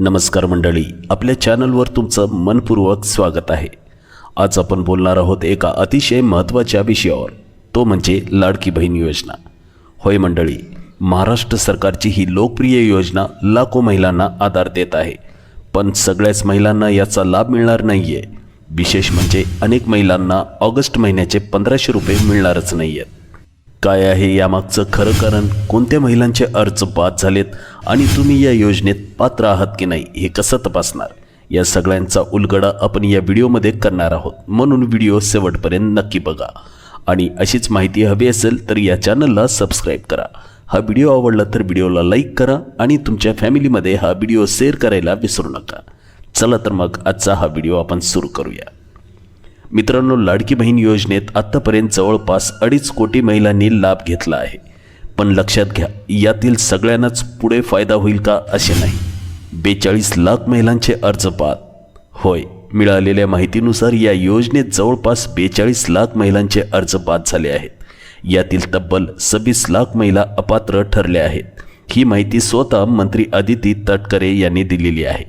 नमस्कार मंडळी आपल्या चॅनलवर तुमचं मनपूर्वक स्वागत आहे. आज आपण बोलणार आहोत एका अतिशय महत्त्वाच्या विषयावर. तो म्हणजे लाडकी बहीण योजना. होय मंडळी महाराष्ट्र सरकारची ही लोकप्रिय योजना लाखो महिलांना आधार देत आहे. पण सगळ्याच महिलांना याचा लाभ मिळणार नाही आहे विशेष म्हणजे अनेक महिलांना ऑगस्ट महिन्याचे पंधराशे रुपये मिळणारच नाही आहेत काय आहे यामागचं खरं कारण? कोणत्या महिलांचे अर्ज बाद झालेत? आणि तुम्ही या योजनेत पात्र आहात की नाही हे कसं तपासणार? या सगळ्यांचा उलगडा आपण या व्हिडिओमध्ये करणार आहोत. म्हणून व्हिडिओ शेवटपर्यंत नक्की बघा. आणि अशीच माहिती हवी असेल तर या चॅनलला सबस्क्राईब करा. हा व्हिडिओ आवडला तर व्हिडिओला लाईक करा आणि तुमच्या फॅमिलीमध्ये हा व्हिडिओ शेअर करायला विसरू नका. चला तर मग आजचा हा व्हिडिओ आपण सुरू करूया. मित्रांनो लाडकी बहीण योजनेत आत्तापर्यंत जवळपास अडीच कोटी महिलांनी लाभ घेतला आहे. पण लक्षात घ्या यातील सगळ्यांनाच पुढे फायदा होईल का असे नाही. बेचाळीस लाख महिलांचे अर्ज पाहत होय मिळालेल्या माहितीनुसार या योजनेत जवळपास बेचाळीस लाख महिलांचे अर्ज बाद झाले आहेत. यातील तब्बल सव्वीस लाख महिला अपात्र ठरल्या आहेत. ही माहिती स्वतः मंत्री आदिती तटकरे यांनी दिलेली आहे.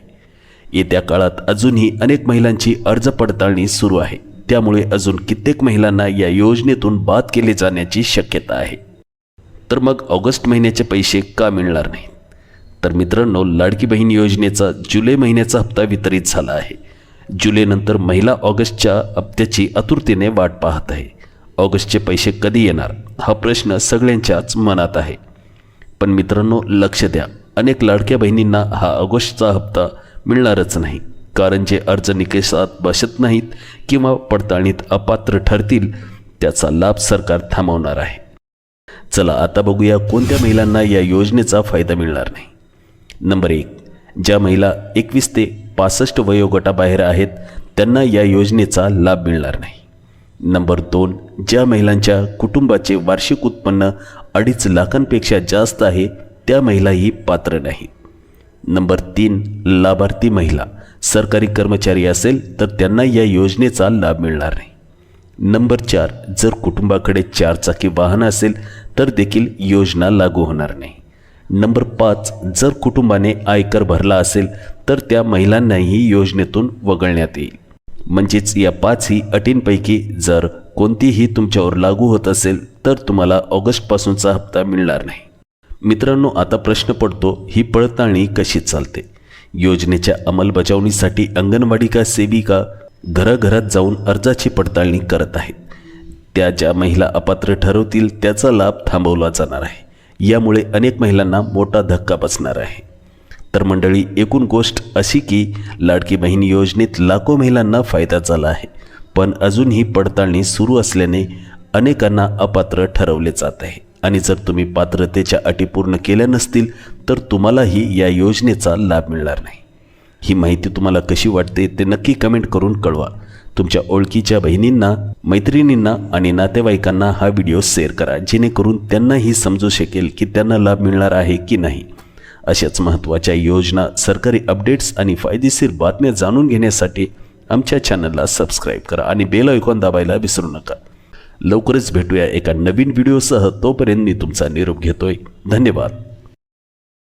येत्या काळात अजूनही अनेक महिलांची अर्ज पडताळणी सुरू आहे. त्यामुळे अजून कित्येक महिलांना या योजनेतून बाद केले जाण्याची शक्यता आहे. तर मग ऑगस्ट महिन्याचे पैसे का मिळणार नाहीत? तर मित्रांनो लाडकी बहीण योजनेचा जुलै महिन्याचा हप्ता वितरित झाला आहे. जुलैनंतर महिला ऑगस्टच्या हप्त्याची आतुरतेने वाट पाहत आहे. ऑगस्टचे पैसे कधी येणार? हा प्रश्न सगळ्यांच्याच मनात आहे. पण मित्रांनो लक्ष द्या. अनेक लाडक्या बहिणींना हा ऑगस्टचा हप्ता मिळणारच नाही. कारण जे अर्ज निकषात बसत नाहीत किंवा पडताळणीत अपात्र ठरतील त्याचा लाभ सरकार थांबवणार आहे. चला आता बघूया कोणत्या महिलांना या योजनेचा फायदा मिळणार नाही. नंबर एक ज्या महिला एकवीस ते पासष्ट वयोगटाबाहेर आहेत त्यांना या योजनेचा लाभ मिळणार नाही. नंबर दोन ज्या महिलांच्या कुटुंबाचे वार्षिक उत्पन्न अडीच लाखांपेक्षा जास्त आहे त्या महिलाही पात्र नाहीत. नंबर तीन लाभार्थी महिला सरकारी कर्मचारी असेल तर त्यांना या योजनेचा लाभ मिळणार नाही. नंबर चार जर कुटुंबाकडे चारचाकी वाहन असेल तर देखील योजना लागू होणार नाही. नंबर पाच जर कुटुंबाने आयकर भरला असेल तर त्या महिलांनाही योजनेतून वगळण्यात येईल. म्हणजेच या पाचही अटींपैकी जर कोणतीही तुमच्यावर लागू होत असेल तर तुम्हाला ऑगस्टपासूनचा हप्ता मिळणार नाही. मित्रांनो आता प्रश्न पडतो ही पडताळणी कशी चालते? योजनेच्या अंमलबजावणीसाठी अंगणवाडी का सेविका घराघरात जाऊन अर्जाची पडताळणी करत आहेत. त्या ज्या महिला अपात्र ठरवतील त्याचा लाभ थांबवला जाणार आहे. यामुळे अनेक महिलांना मोठा धक्का बसणार आहे. तर मंडळी एकूण गोष्ट अशी की लाडकी बहीण योजनेत लाखो महिलांना फायदा झाला आहे. पण अजूनही पडताळणी सुरू असल्याने अनेकांना अपात्र ठरवले जात आहे. आणि जर तुम्ही पात्रतेच्या अटी पूर्ण केल्या नसतील तर तुम्हालाही या योजनेचा लाभ मिळणार नाही. ही माहिती तुम्हाला कशी वाटते ते नक्की कमेंट करून कळवा. तुमच्या ओळखीच्या बहिणींना मैत्रिणींना आणि नातेवाईकांना हा व्हिडिओ शेअर करा जेणेकरून त्यांनाही समजू शकेल की त्यांना लाभ मिळणार आहे की नाही. अशाच महत्त्वाच्या योजना सरकारी अपडेट्स आणि फायदेशीर बातम्या जाणून घेण्यासाठी आमच्या चॅनलला सबस्क्राईब करा आणि बेल ऐकून दाबायला विसरू नका. लवकरच भेटूया एका नवीन व्हिडिओसह. तोपर्यंत मी तुमचा निरोप घेतोय. धन्यवाद.